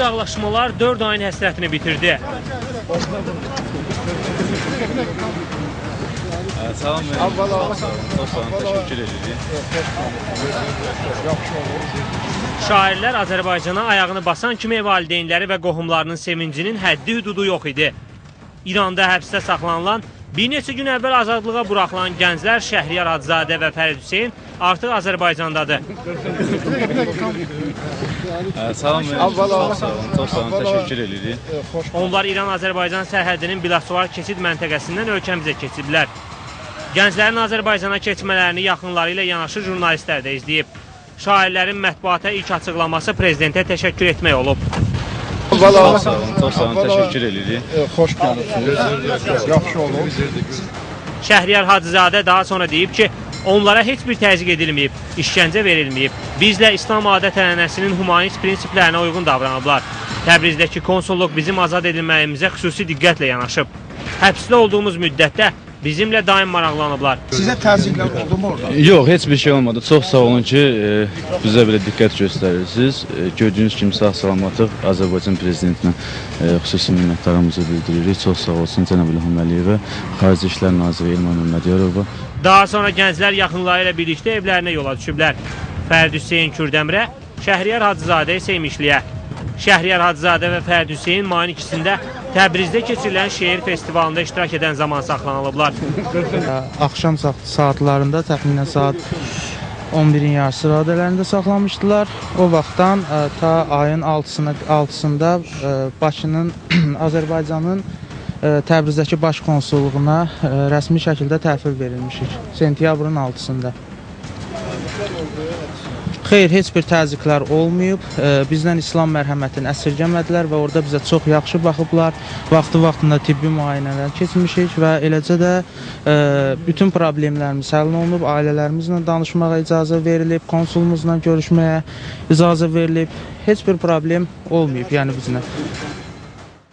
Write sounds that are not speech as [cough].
uzaqlaşmalar 4 ayın həsrətini bitirdi. Salam verin. Çox sağ olun, təşəkkür edirik. Şairlər Azərbaycana ayağını basan kimi valideynləri və qohumlarının sevincinin həddi hüdudu yox idi. İranda həbsdə saxlanılan, bir neçə gün əvvəl azadlığa buraxılan gənclər Şəhriyar Hacızadə və Fərid Hüseyn artıq Azərbaycandadır. Salam. Çox sağ olun, çox sağ olun, təşəkkür edirik. Onlar İran-Azərbaycan sərhədinin Bilasuvar keçid məntəqəsindən ölkəmizə keçiblər. Gənclərin Azərbaycana keçmələrini yaxınları ilə yanaşı jurnalistlər də izləyib. Şairlərin mətbuata ilk açıqlaması prezidentə təşəkkür etmək olub. Çox sağ olun, çox sağ olun, təşəkkür edirik. Xoş gəlirsiniz. Yaxşı olun. Şəhriyar Hacızadə daha sonra deyib ki, onlara heç bir təzyiq edilməyib, işgəncə verilməyib. Bizlə İslam adət-ənənəsinin humanist prinsiplərinə uyğun davranıblar. Təbrizdəki konsulluq bizim azad edilməyimizə xüsusi diqqətlə yanaşıb. Həbsdə olduğumuz müddətdə bizimlə daim maraqlanıblar. Sizə təzyiqlər oldu mu orada? Yox, heç bir şey olmadı. Çox sağ olun ki, e, bizə belə diqqət göstərirsiniz. E, gördüyünüz kimi sağ-salamatlıq Azərbaycan prezidentinə e, xüsusi minnətdarlığımızı bildiririk. Çox sağ olsun cənab İlham Əliyevə, Xarici İşlər naziri Elman Məmmədiyarova. Daha sonra gənclər yaxınları ilə birlikdə evlərinə yola düşüblər. Fərdi Hüseyn Kürdəmrə, Şəhriyar Hacızadə isə İmişliyə. Şəhriyar Hacızadə və Fərdi Hüseyn mayın ikisində Təbrizdə keçirilən şeir festivalında iştirak edən zaman saxlanılıblar. axşam saat- saatlarında təxminən saat 11-in yarısı radələrində saxlamışdılar. O vaxtdan ə, ta ayın 6-sına 6-sında ə, Bakının [clears throat] Azərbaycanın ə, Təbrizdəki baş konsulluğuna ə, rəsmi şəkildə təhvil verilmişik. Sentyabrın 6-sında. Xeyr, heç bir təzyiqlər olmayıb. Bizdən İslam mərhəmətini əsirgəmədilər və orada bizə çox yaxşı baxıblar. Vaxtı-vaxtında tibbi müayinələr keçmişik və eləcə də ə, bütün problemlərimiz həll olunub, ailələrimizlə danışmağa icazə verilib, konsulumuzla görüşməyə icazə verilib. Heç bir problem olmayıb, yəni bizlə.